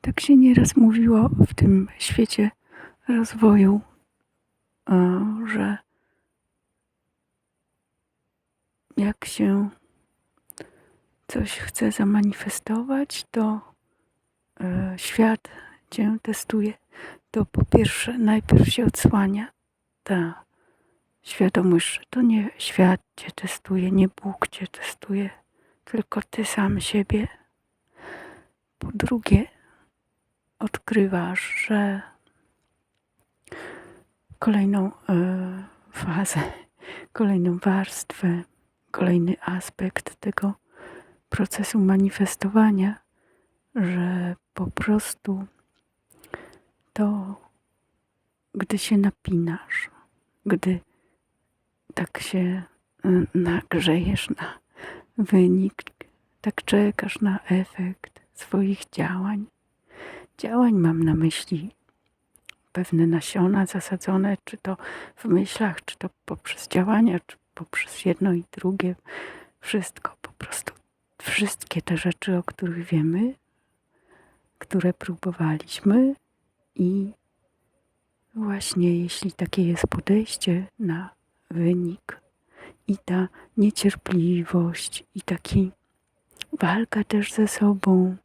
Tak się nieraz mówiło w tym świecie rozwoju, e, że jak się coś chce zamanifestować, to e, świat cię testuje. To po pierwsze, najpierw się odsłania ta świadomość, że to nie świat cię testuje, nie Bóg cię testuje, tylko ty sam siebie. Po drugie, odkrywasz, że kolejną e, fazę, kolejną warstwę, kolejny aspekt tego procesu manifestowania, że po prostu to, gdy się napinasz, gdy tak się y, nagrzejesz na wynik, tak czekasz na efekt swoich działań. Działań mam na myśli pewne nasiona zasadzone, czy to w myślach, czy to poprzez działania, czy poprzez jedno i drugie. Wszystko, po prostu wszystkie te rzeczy, o których wiemy, które próbowaliśmy i właśnie jeśli takie jest podejście na wynik i ta niecierpliwość i taki walka też ze sobą,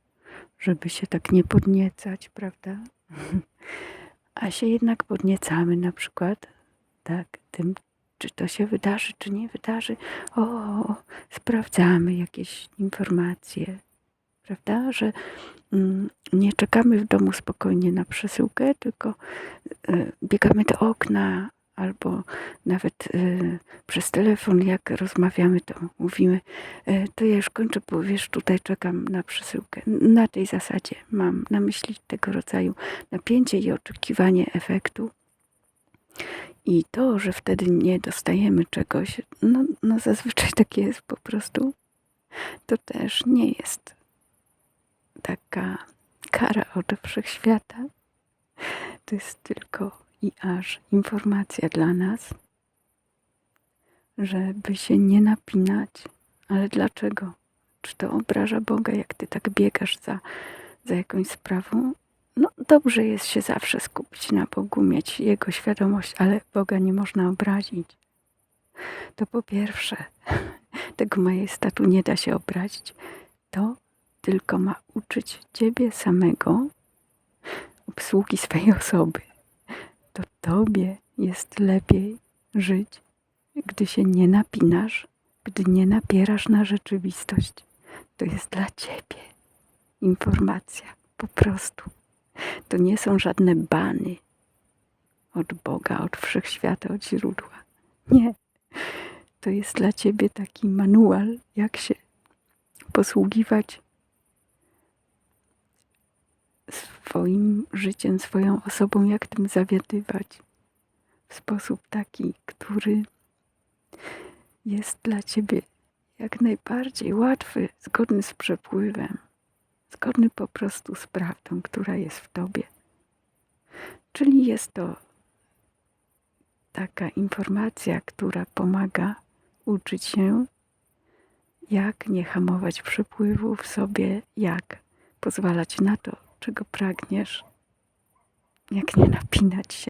żeby się tak nie podniecać, prawda? A się jednak podniecamy na przykład, tak, tym, czy to się wydarzy, czy nie wydarzy. O, sprawdzamy jakieś informacje, prawda? Że mm, nie czekamy w domu spokojnie na przesyłkę, tylko y, biegamy do okna, albo nawet y, przez telefon, jak rozmawiamy, to mówimy, y, to ja już kończę, bo wiesz, tutaj czekam na przesyłkę. Na tej zasadzie mam na myśli tego rodzaju napięcie i oczekiwanie efektu. I to, że wtedy nie dostajemy czegoś, no, no zazwyczaj tak jest po prostu, to też nie jest taka kara od wszechświata. To jest tylko i aż informacja dla nas, żeby się nie napinać. Ale dlaczego? Czy to obraża Boga, jak ty tak biegasz za, za jakąś sprawą? No, dobrze jest się zawsze skupić na Bogu, mieć Jego świadomość, ale Boga nie można obrazić. To po pierwsze, tego majestatu nie da się obrazić. To tylko ma uczyć Ciebie samego obsługi swej osoby to tobie jest lepiej żyć, gdy się nie napinasz, gdy nie napierasz na rzeczywistość. To jest dla ciebie informacja, po prostu. To nie są żadne bany od Boga, od wszechświata, od źródła. Nie. To jest dla ciebie taki manual, jak się posługiwać swoim życiem, swoją osobą, jak tym zawiadywać w sposób taki, który jest dla ciebie jak najbardziej łatwy, zgodny z przepływem, zgodny po prostu z prawdą, która jest w tobie. Czyli jest to taka informacja, która pomaga uczyć się, jak nie hamować przepływu w sobie, jak pozwalać na to, czego pragniesz, jak nie napinać się